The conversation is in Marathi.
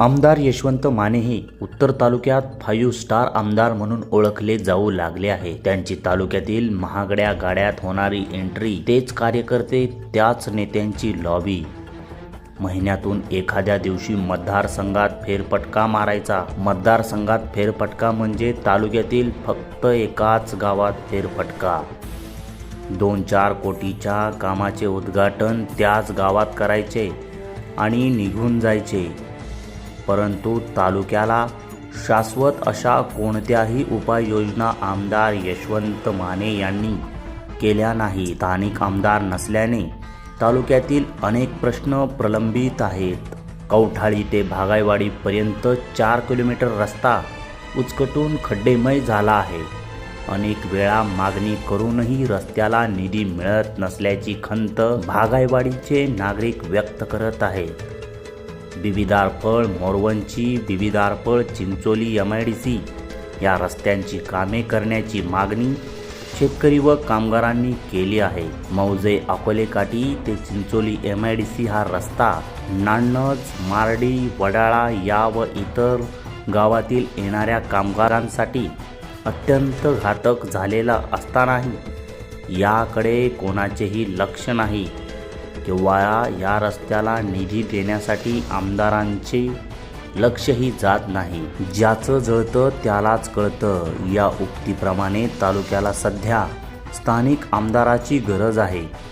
आमदार यशवंत मानेही उत्तर तालुक्यात फाईव्ह स्टार आमदार म्हणून ओळखले जाऊ लागले आहे. त्यांची तालुक्यातील महागड्या गाड्यात होणारी एंट्री तेच कार्यकर्ते त्याच नेत्यांची लॉबी महिन्यातून एखाद्या दिवशी मतदारसंघात फेरफटका मारायचा. मतदारसंघात फेरफटका म्हणजे तालुक्यातील फक्त एकाच गावात फेरफटका. दोन चार कोटीच्या कामाचे उद्घाटन त्याच गावात करायचे आणि निघून जायचे. परंतु तालुक्याला शाश्वत अशा कोणत्याही उपाययोजना आमदार यशवंत माने यांनी केल्या नाही स्थानिक आमदार नसल्याने तालुक्यातील अनेक प्रश्न प्रलंबित आहेत. कौठाळी ते भागायवाडीपर्यंत चार किलोमीटर रस्ता उचकटून खड्डेमय झाला आहे. अनेक वेळा मागणी करूनही रस्त्याला निधी मिळत नसल्याची खंत भागायवाडीचे नागरिक व्यक्त करत आहेत. Bibidarphal Morvanchi Bibidarphal Chincholi M I D C या रस्त्यांची कामे करण्याची मागणी शेतकरी व कामगारांनी केली आहे. मौजे अकोलेकाठी ते Chincholi M I D C हा रस्ता नाणज मारडी वडाळा या व इतर गावातील येणाऱ्या कामगारांसाठी अत्यंत घातक झालेला असतानाही याकडे कोणाचेही लक्ष नाही. किंवा या रस्त्याला निधी देण्यासाठी आमदारांचे लक्षही जात नाही. ज्याचं जळतं त्यालाच कळतं. या उक्तीप्रमाणे तालुक्याला सध्या स्थानिक आमदाराची गरज आहे.